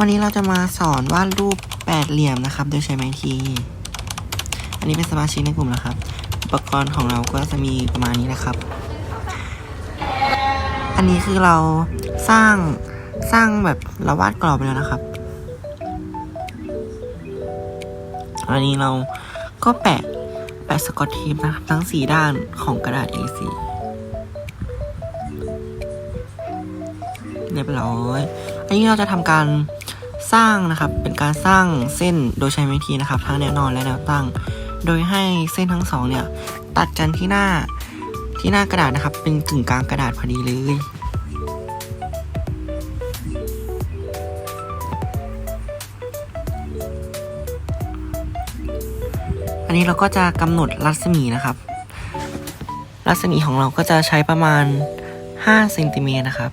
วันนี้เราจะมาสอนวาดรูปแปดเหลี่ยมนะครับ โดยใช้ไม้ที อันนี้เป็นสมาชิกในกลุ่มนะครับ อุปกรณ์ของเราก็จะมีประมาณนี้นะครับ อันนี้คือเราสร้างสร้างแบบเราวาดกรอบไปแล้วนะครับ อันนี้เราก็แปะแปะสกอตเทปนะครับทั้งสี่ด้านของกระดาษ A4 เรียบร้อย อันนี้เราจะทำการ สร้างนะครับเป็นการสร้างเส้นโดยใช้ไม้ทีนะครับ ทั้งแนวนอนและแนวตั้ง โดยให้เส้นทั้งสองเนี่ยตัดกันที่หน้าที่หน้ากระดาษนะครับ เป็นกึ่งกลางกระดาษพอดีเลยอันนี้เราก็จะกำหนดรัศมีนะครับ รัศมีของเราก็จะใช้ประมาณ5เซนติเมตรนะครับ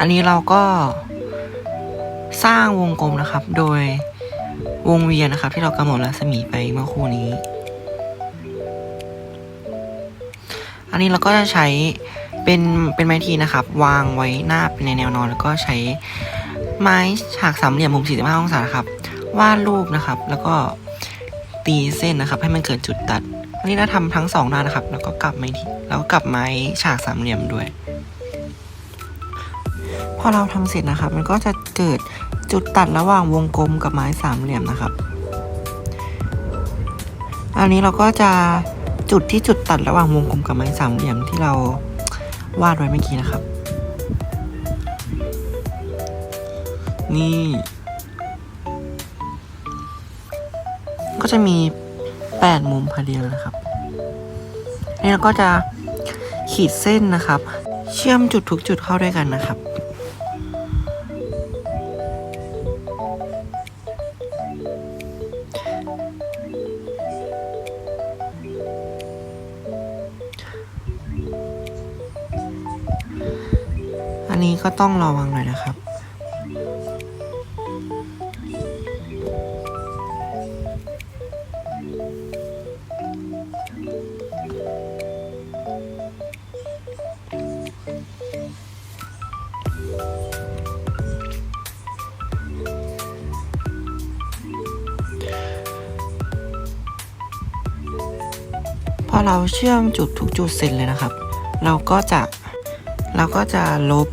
อันนี้เราก็สร้างวงกลมนะครับ โดยวงเวียนนะครับ ที่เรากำหนดรัศมีไปเมื่อครู่นี้ อันนี้เราก็จะใช้เป็นเป็นไม้ทีนะครับ วางไว้หน้าเป็นในแนวนอน แล้วก็ใช้ไม้ฉากสามเหลี่ยมมุม 45 องศาครับวาดรูปนะครับ แล้วก็ตีเส้นนะครับ ให้มันเกิดจุดตัดอันนี้เราทำทั้งสองด้านนะครับ แล้วก็กลับไม้ทีแล้วก็กลับไม้ฉากสามเหลี่ยมด้วย พอเราทำเสร็จนะครับ มันก็จะเกิดจุดตัดระหว่างวงกลมกับไม้สามเหลี่ยมนะครับ อันนี้เราก็จะจุดที่จุดตัดระหว่างวงกลมกับไม้สามเหลี่ยมที่เราวาดไว้เมื่อกี้นะครับ นี่ ก็จะมีแปดมุมพอดีเลยนะครับนนี้เราก็จะขีดเส้นนะครับ เชื่อมจุดทุกจุดเข้าด้วยกันนะครับ นี้ก็ต้องระวังหน่อยนะครับ พอเราเชื่อมจุดทุกจุดเสร็จเลยนะครับ เราก็จะ เราก็จะลบ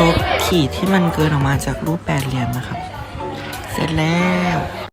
ลบขีดที่มันเกินออกมาจากรูปแปดเหลี่ยมนะครับ เสร็จแล้ว